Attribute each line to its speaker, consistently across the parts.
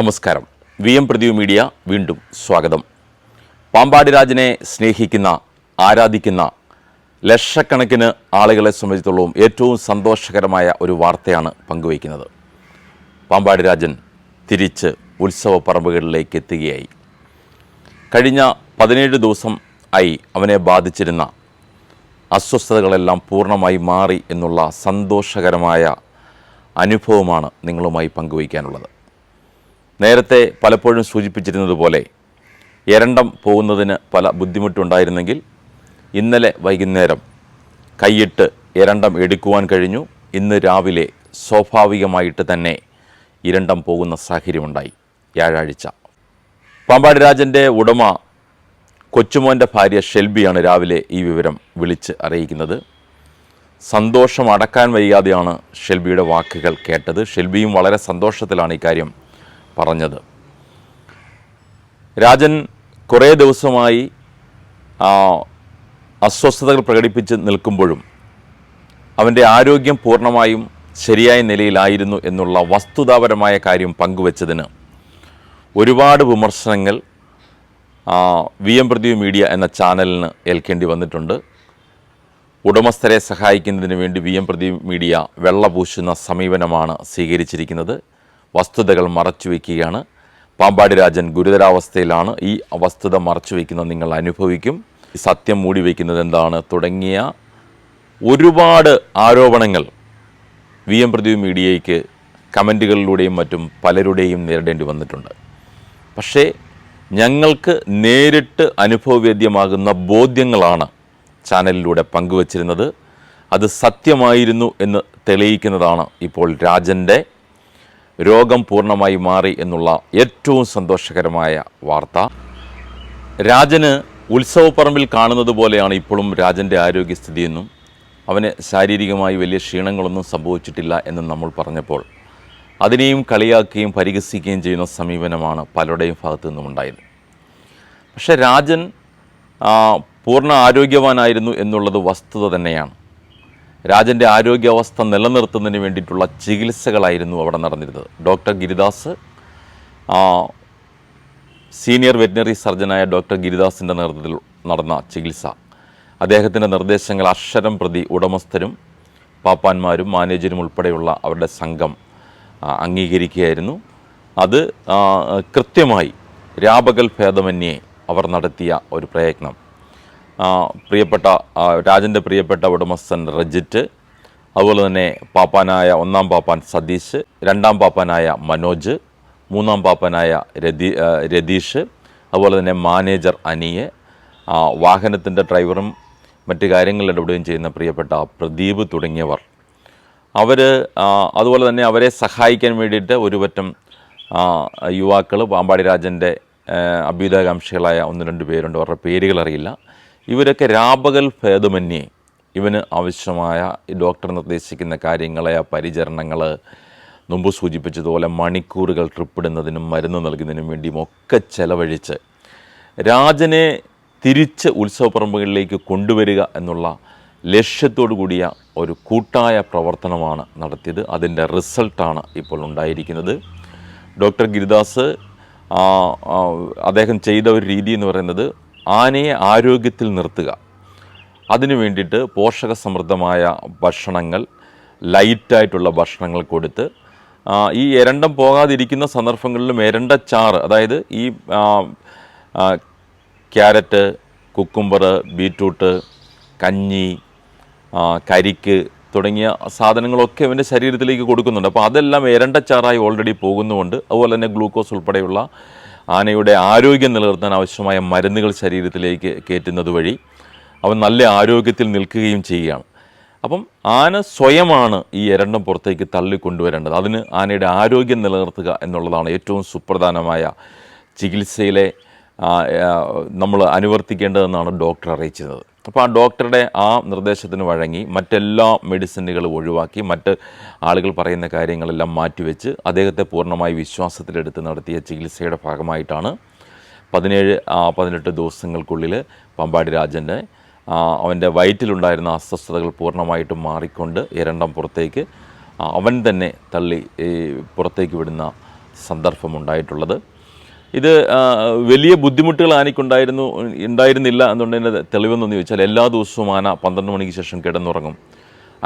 Speaker 1: നമസ്കാരം. V M പ്രതിയു media വീണ്ടും സ്വാഗതം. പാമ്പാടി രാജനെ സ്നേഹിക്കുന്ന ആരാധിക്കുന്ന ലക്ഷക്കണക്കിന് ആളുകളെ സംബന്ധിച്ചിടത്തോളം ഏറ്റവും സന്തോഷകരമായ ഒരു വാർത്തയാണ് പങ്കുവയ്ക്കുന്നത്. പാമ്പാടി രാജൻ തിരിച്ച് ഉത്സവ പറമ്പുകളിലേക്ക് എത്തുകയായി. കഴിഞ്ഞ പതിനേഴ് ദിവസം ആയി അവനെ ബാധിച്ചിരുന്ന അസ്വസ്ഥതകളെല്ലാം പൂർണമായി മാറി എന്നുള്ള സന്തോഷകരമായ അനുഭവമാണ് നിങ്ങളുമായി പങ്കുവയ്ക്കാനുള്ളത്. നേരത്തെ പലപ്പോഴും സൂചിപ്പിച്ചിരുന്നത് പോലെ എരണ്ടം പോകുന്നതിന് പല ബുദ്ധിമുട്ടുണ്ടായിരുന്നെങ്കിൽ ഇന്നലെ വൈകുന്നേരം കൈയിട്ട് എരണ്ടം എടുക്കുവാൻ കഴിഞ്ഞു. ഇന്ന് രാവിലെ സ്വാഭാവികമായിട്ട് തന്നെ ഇരണ്ടം പോകുന്ന സാഹചര്യമുണ്ടായി വ്യാഴാഴ്ച. പാമ്പാടി രാജന്റെ ഉടമ കൊച്ചുമോന്റെ ഭാര്യ ഷെൽബിയാണ് രാവിലെ ഈ വിവരം വിളിച്ച് അറിയിക്കുന്നത്. സന്തോഷം അടക്കാൻ വയ്യാതെയാണ് ഷെൽബിയുടെ വാക്കുകൾ കേട്ടത്. ഷെൽബിയും വളരെ സന്തോഷത്തിലാണ് ഇക്കാര്യം പറഞ്ഞത്. രാജൻ കുറേ ദിവസമായി അസ്വസ്ഥതകൾ പ്രകടിപ്പിച്ച് നിൽക്കുമ്പോഴും അവന്റെ ആരോഗ്യം പൂർണമായും ശരിയായ നിലയിലായിരുന്നു എന്നുള്ള വസ്തുതാപരമായ കാര്യം പങ്കുവച്ചതിന് ഒരുപാട് വിമർശനങ്ങൾ വി എം പ്രദീപ് മീഡിയ എന്ന ചാനലിന് ഏൽക്കേണ്ടി വന്നിട്ടുണ്ട്. ഉടമസ്ഥരെ സഹായിക്കുന്നതിന് വേണ്ടി വി എം പ്രദീപ് മീഡിയ വെള്ളപൂശുന്ന സമീപനമാണ് സ്വീകരിച്ചിരിക്കുന്നത്. വസ്തുതകൾ മറച്ചുവെക്കുകയാണ് പാമ്പാടി രാജൻ ഗുരുതരാവസ്ഥയിലാണ് ഈ വസ്തുത മറച്ചുവെക്കുന്നത് നിങ്ങൾ അനുഭവിക്കും. സത്യം മൂടി വയ്ക്കുന്നത് എന്താണ്? തുടങ്ങിയ ഒരുപാട് ആരോപണങ്ങൾ വി എം പ്രദീപ് മീഡിയയ്ക്ക് കമന്റുകളിലൂടെയും മറ്റും പലരുടെയും നേരിടേണ്ടി വന്നിട്ടുണ്ട്. പക്ഷേ ഞങ്ങൾക്ക് നേരിട്ട് അനുഭവവേദ്യമാകുന്ന ബോധ്യങ്ങളാണ് ചാനലിലൂടെ പങ്കുവച്ചിരുന്നത്. അത് സത്യമായിരുന്നു എന്ന് തെളിയിക്കുന്നതാണ് ഇപ്പോൾ രാജന്റെ രോഗം പൂർണമായി മാറി എന്നുള്ള ഏറ്റവും സന്തോഷകരമായ വാർത്ത. രാജന് ഉത്സവപ്പറമ്പിൽ കാണുന്നത് പോലെയാണ് ഇപ്പോഴും രാജന്റെ ആരോഗ്യസ്ഥിതിയെന്നും അവന് ശാരീരികമായി വലിയ ക്ഷീണങ്ങളൊന്നും സംഭവിച്ചിട്ടില്ല എന്നും നമ്മൾ പറഞ്ഞപ്പോൾ അതിനെയും കളിയാക്കുകയും പരിഹസിക്കുകയും ചെയ്യുന്ന സമീപനമാണ് പലരുടെയും ഭാഗത്തു നിന്നും ഉണ്ടായത് പക്ഷേ രാജൻ പൂർണ ആരോഗ്യവാനായിരുന്നു എന്നുള്ളത് വസ്തുത തന്നെയാണ്. രാജന്റെ ആരോഗ്യാവസ്ഥ നിലനിർത്തുന്നതിന് വേണ്ടിയിട്ടുള്ള ചികിത്സകളായിരുന്നു അവിടെ നടന്നിരുന്നത്. ഡോക്ടർ ഗിരിദാസ് സീനിയർ വെറ്റിനറി സർജനായ ഡോക്ടർ ഗിരിദാസിന്റെ നേതൃത്വത്തിൽ നടന്ന ചികിത്സ. അദ്ദേഹത്തിന്റെ നിർദ്ദേശങ്ങൾ അക്ഷരം പ്രതി ഉടമസ്ഥരും പാപ്പാന്മാരും മാനേജരും ഉൾപ്പെടെയുള്ള അവരുടെ സംഘം അംഗീകരിക്കുകയായിരുന്നു. അത് കൃത്യമായി രാപകൽ ഭേദമന്യേ അവർ നടത്തിയ ഒരു പ്രയത്നം. പ്രിയപ്പെട്ട രാജന്റെ പ്രിയപ്പെട്ട ഉടമസ്ഥൻ റജിറ്റ് അതുപോലെ തന്നെ പാപ്പാനായ ഒന്നാം പാപ്പാൻ സതീഷ് രണ്ടാം പാപ്പാനായ മനോജ് മൂന്നാം പാപ്പനായ രതി രതീഷ് അതുപോലെ തന്നെ മാനേജർ അനിയെ വാഹനത്തിന്റെ ഡ്രൈവറും മറ്റ് കാര്യങ്ങളിൽ ഇടപെടുകയും ചെയ്യുന്ന പ്രിയപ്പെട്ട പ്രദീപ് തുടങ്ങിയവർ. അവർ അതുപോലെ തന്നെ അവരെ സഹായിക്കാൻ വേണ്ടിയിട്ട് ഒരുപറ്റം യുവാക്കൾ പാമ്പാടി രാജന്റെ അഭ്യുദാകാംക്ഷികളായ ഒന്ന് രണ്ട് പേരുണ്ട്. അവരുടെ പേരുകൾ അറിയില്ല ഇവരൊക്കെ രാപകൽ ഭേദമന്യേ ഇവന് ആവശ്യമായ ഡോക്ടർ നിർദ്ദേശിക്കുന്ന കാര്യങ്ങളെ ആ പരിചരണങ്ങൾ മുമ്പ് സൂചിപ്പിച്ചതുപോലെ മണിക്കൂറുകൾ ട്രിപ്പിടുന്നതിനും മരുന്ന് നൽകുന്നതിനും വേണ്ടിയും ഒക്കെ ചെലവഴിച്ച് രാജനെ തിരിച്ച് ഉത്സവപ്പറമ്പുകളിലേക്ക് കൊണ്ടുവരിക എന്നുള്ള ലക്ഷ്യത്തോടു കൂടിയ ഒരു കൂട്ടായ പ്രവർത്തനമാണ് നടത്തിയത്. അതിന്റെ റിസൾട്ടാണ് ഇപ്പോൾ ഉണ്ടായിരിക്കുന്നത്. ഡോക്ടർ ഗിരിദാസ് അദ്ദേഹം ചെയ്ത ഒരു രീതി എന്ന് പറയുന്നത് ആനയെ ആരോഗ്യത്തിൽ നിർത്തുക. അതിനു വേണ്ടിയിട്ട് പോഷക സമൃദ്ധമായ ഭക്ഷണങ്ങൾ ലൈറ്റായിട്ടുള്ള ഭക്ഷണങ്ങൾ കൊടുത്ത് ഈ എരണ്ടം പോകാതിരിക്കുന്ന സന്ദർഭങ്ങളിലും എരണ്ട ചാറ് അതായത് ഈ ക്യാരറ്റ് കുക്കുംബർ ബീറ്റ്റൂട്ട് കഞ്ഞി കരിക്ക് തുടങ്ങിയ സാധനങ്ങളൊക്കെ അവന്റെ ശരീരത്തിലേക്ക് കൊടുക്കുന്നുണ്ട്. അപ്പോൾ അതെല്ലാം എരണ്ട ചാറായി ഓൾറെഡി പോകുന്നുമുണ്ട്. അതുപോലെ തന്നെ ഗ്ലൂക്കോസ് ഉൾപ്പെടെയുള്ള ആനയുടെ ആരോഗ്യം നിലനിർത്താൻ ആവശ്യമായ മരുന്നുകൾ ശരീരത്തിലേക്ക് കയറ്റുന്നത് വഴി അവൻ നല്ല ആരോഗ്യത്തിൽ നിൽക്കുകയും ചെയ്യുകയാണ്. അപ്പം ആന സ്വയമാണ് ഈ എരണ്ടം പുറത്തേക്ക് തള്ളിക്കൊണ്ടുവരേണ്ടത്. അതിന് ആനയുടെ ആരോഗ്യം നിലനിർത്തുക എന്നുള്ളതാണ് ഏറ്റവും സുപ്രധാനമായ ചികിത്സയിലെ നമ്മൾ അനുവർത്തിക്കേണ്ടതെന്നാണ് ഡോക്ടർ അറിയിച്ചത് അപ്പോൾ ആ ഡോക്ടറുടെ ആ നിർദ്ദേശത്തിന് വഴങ്ങി മറ്റെല്ലാ മെഡിസിനുകളും ഒഴിവാക്കി മറ്റ് ആളുകൾ പറയുന്ന കാര്യങ്ങളെല്ലാം മാറ്റിവെച്ച് അദ്ദേഹത്തെ പൂർണമായി വിശ്വാസത്തിലെടുത്ത് നടത്തിയ ചികിത്സയുടെ ഭാഗമായിട്ടാണ് പതിനേഴ് പതിനെട്ട് ദിവസങ്ങൾക്കുള്ളിൽ പമ്പാടി രാജന്റെ അവന്റെ വയറ്റിലുണ്ടായിരുന്ന അസ്വസ്ഥതകൾ പൂർണമായിട്ടും മാറിക്കൊണ്ട് ഇരണ്ടം പുറത്തേക്ക് അവൻ തന്നെ തള്ളി പുറത്തേക്ക് വിടുന്ന സന്ദർഭമുണ്ടായിട്ടുള്ളത്. ഇത് വലിയ ബുദ്ധിമുട്ടുകൾ ആനയ്ക്കുണ്ടായിരുന്നു ഉണ്ടായിരുന്നില്ല എന്നുള്ളതിന്റെ തെളിവെന്നൊന്ന് ചോദിച്ചാൽ എല്ലാ ദിവസവും ആന പന്ത്രണ്ട് മണിക്ക് ശേഷം കിടന്നുറങ്ങും.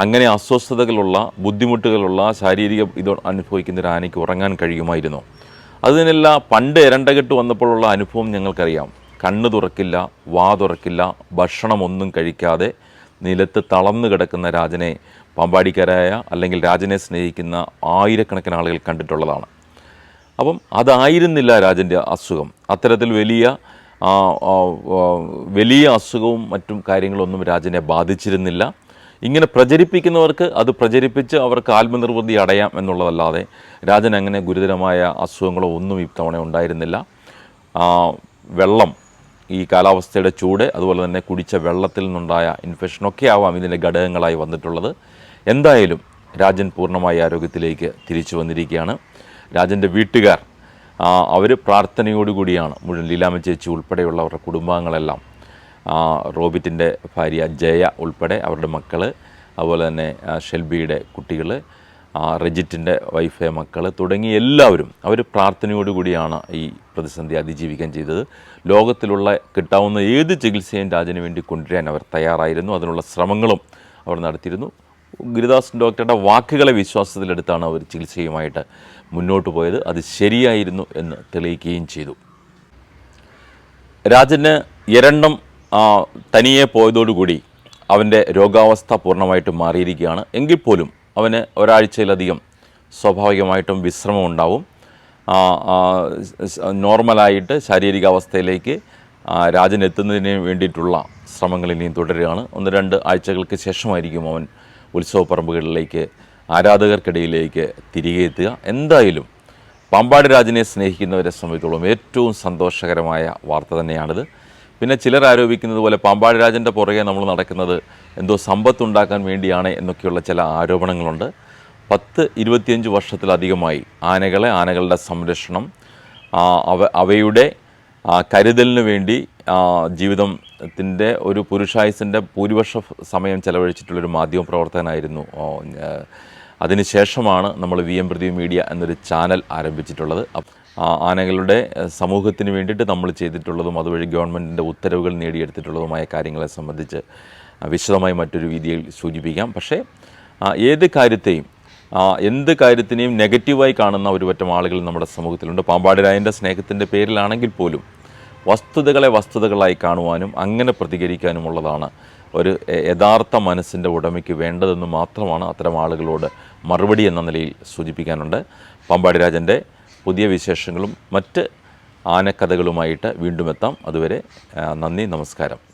Speaker 1: അങ്ങനെ അസ്വസ്ഥതകളുള്ള ബുദ്ധിമുട്ടുകളുള്ള ശാരീരിക ഇത് അനുഭവിക്കുന്ന ഒരു ആനയ്ക്ക് ഉറങ്ങാൻ കഴിയുമായിരുന്നു. അതിനെല്ലാം പണ്ട് എരണ്ടകെട്ട് വന്നപ്പോഴുള്ള അനുഭവം ഞങ്ങൾക്കറിയാം. കണ്ണ് തുറക്കില്ല വാ തുറക്കില്ല ഭക്ഷണമൊന്നും കഴിക്കാതെ നിലത്ത് തളർന്നു കിടക്കുന്ന രാജനെ പമ്പാടിക്കാരായ അല്ലെങ്കിൽ രാജനെ സ്നേഹിക്കുന്ന ആയിരക്കണക്കിന് ആളുകൾ കണ്ടിട്ടുള്ളതാണ്. അപ്പം അതായിരുന്നില്ല രാജന്റെ അസുഖം. അത്തരത്തിൽ വലിയ വലിയ അസുഖവും മറ്റും കാര്യങ്ങളൊന്നും രാജനെ ബാധിച്ചിരുന്നില്ല. ഇങ്ങനെ പ്രചരിപ്പിക്കുന്നവർക്ക് അത് പ്രചരിപ്പിച്ച് അവർക്ക് ആത്മനിർവൃതി അടയാം എന്നുള്ളതല്ലാതെ രാജൻ അങ്ങനെ ഗുരുതരമായ അസുഖങ്ങളോ ഒന്നും ഇത്തവണ ഉണ്ടായിരുന്നില്ല. വെള്ളം ഈ കാലാവസ്ഥയുടെ ചൂട് അതുപോലെ തന്നെ കുടിച്ച വെള്ളത്തിൽ നിന്നുണ്ടായ ഇൻഫെക്ഷനൊക്കെ ആവാം ഇതിന്റെ ഘടകങ്ങളായി വന്നിട്ടുള്ളത്. എന്തായാലും രാജൻ പൂർണമായ ആരോഗ്യത്തിലേക്ക് തിരിച്ചു വന്നിരിക്കുകയാണ്. രാജന്റെ വീട്ടുകാർ. അവർ പ്രാർത്ഥനയോടുകൂടിയാണ് മുഴുവൻ ലീലാമ്മ ചേച്ചി ഉൾപ്പെടെയുള്ളവരുടെ കുടുംബാംഗങ്ങളെല്ലാം. റോബിറ്റിന്റെ ഭാര്യ ജയ ഉൾപ്പെടെ അവരുടെ മക്കൾ അതുപോലെ തന്നെ ഷെൽബിയുടെ കുട്ടികൾ റെജിറ്റിന്റെ വൈഫേ മക്കൾ തുടങ്ങി എല്ലാവരും അവർ പ്രാർത്ഥനയോടുകൂടിയാണ് ഈ പ്രതിസന്ധി അതിജീവിക്കാൻ ചെയ്തത്. ലോകത്തിലുള്ള കിട്ടാവുന്ന ഏത് ചികിത്സയും രാജന് വേണ്ടി കൊണ്ടുവരാൻ അവർ തയ്യാറായിരുന്നു. അതിനുള്ള ശ്രമങ്ങളും അവർ നടത്തിയിരുന്നു. ഗുരുദാസ് ഡോക്ടറുടെ വാക്കുകളെ വിശ്വാസത്തിലെടുത്താണ് അവർ ചികിത്സയുമായിട്ട് മുന്നോട്ട് പോയത്. അത് ശരിയായിരുന്നു എന്ന് തെളിയിക്കുകയും ചെയ്തു. രാജന് എരണ്ണം ആ, തനിയെ പോയതോടുകൂടി അവന്റെ രോഗാവസ്ഥ പൂർണമായിട്ടും മാറിയിരിക്കുകയാണ്. എങ്കിൽ പോലും അവന് ഒരാഴ്ചയിലധികം സ്വാഭാവികമായിട്ടും വിശ്രമം ഉണ്ടാവും. നോർമലായിട്ട് ശാരീരികാവസ്ഥയിലേക്ക് അവസ്ഥയിലേക്ക് രാജൻ എത്തുന്നതിന് വേണ്ടിയിട്ടുള്ള ശ്രമങ്ങൾ ഇനിയും തുടരുകയാണ്. ഒന്ന് രണ്ട് ആഴ്ചകൾക്ക് ശേഷമായിരിക്കും അവൻ ഉത്സവപ്പറമ്പുകളിലേക്ക് ആരാധകർക്കിടയിലേക്ക് തിരികെ എത്തുക. എന്തായാലും പാമ്പാട് രാജിനെ സ്നേഹിക്കുന്നവരെ സംബന്ധിച്ചോളം ഏറ്റവും സന്തോഷകരമായ വാർത്ത തന്നെയാണിത്. പിന്നെ ചിലർ ആരോപിക്കുന്നത് പോലെ പാമ്പാട് രാജന്റെ പുറകെ നമ്മൾ നടക്കുന്നത് എന്തോ സമ്പത്തുണ്ടാക്കാൻ വേണ്ടിയാണ് എന്നൊക്കെയുള്ള ചില ആരോപണങ്ങളുണ്ട്. പത്ത് ഇരുപത്തിയഞ്ച് വർഷത്തിലധികമായി ആനകളെ ആനകളുടെ സംരക്ഷണം അവ അവയുടെ കരുതലിന് വേണ്ടി ആ, ജീവിതത്തിന്റെ ഒരു പുരുഷായുസിന്റെ ഭൂരിപക്ഷ സമയം ചെലവഴിച്ചിട്ടുള്ളൊരു മാധ്യമ പ്രവർത്തകനായിരുന്നു. അതിനുശേഷമാണ് നമ്മൾ വി എം പ്രതി മീഡിയ എന്നൊരു ചാനൽ ആരംഭിച്ചിട്ടുള്ളത്. ആനകളുടെ സമൂഹത്തിന് വേണ്ടിയിട്ട് നമ്മൾ ചെയ്തിട്ടുള്ളതും അതുവഴി ഗവൺമെന്റിന്റെ ഉത്തരവുകൾ നേടിയെടുത്തിട്ടുള്ളതുമായ കാര്യങ്ങളെ സംബന്ധിച്ച് വിശദമായി മറ്റൊരു രീതിയിൽ സൂചിപ്പിക്കാം. പക്ഷേ ഏത് കാര്യത്തെയും എന്ത് കാര്യത്തിനെയും നെഗറ്റീവായി കാണുന്ന ഒരു പറ്റം ആളുകൾ നമ്മുടെ സമൂഹത്തിലുണ്ട്. പാമ്പാടി രായന്റെ സ്നേഹത്തിന്റെ പേരിലാണെങ്കിൽ പോലും വസ്തുതകളെ വസ്തുതകളായി കാണുവാനും അങ്ങനെ പ്രതികരിക്കാനുമുള്ളതാണ് ഒരു യഥാർത്ഥ മനസ്സിന്റെ ഉടമയ്ക്ക് വേണ്ടതെന്ന് മാത്രമാണ് അത്തരം ആളുകളോട് മറുപടി എന്ന നിലയിൽ സൂചിപ്പിക്കാനുണ്ട്. പമ്പാടി രാജന്റെ പുതിയ വിശേഷങ്ങളും മറ്റ് ആനക്കഥകളുമായിട്ട് വീണ്ടും എത്താം. അതുവരെ നന്ദി നമസ്കാരം.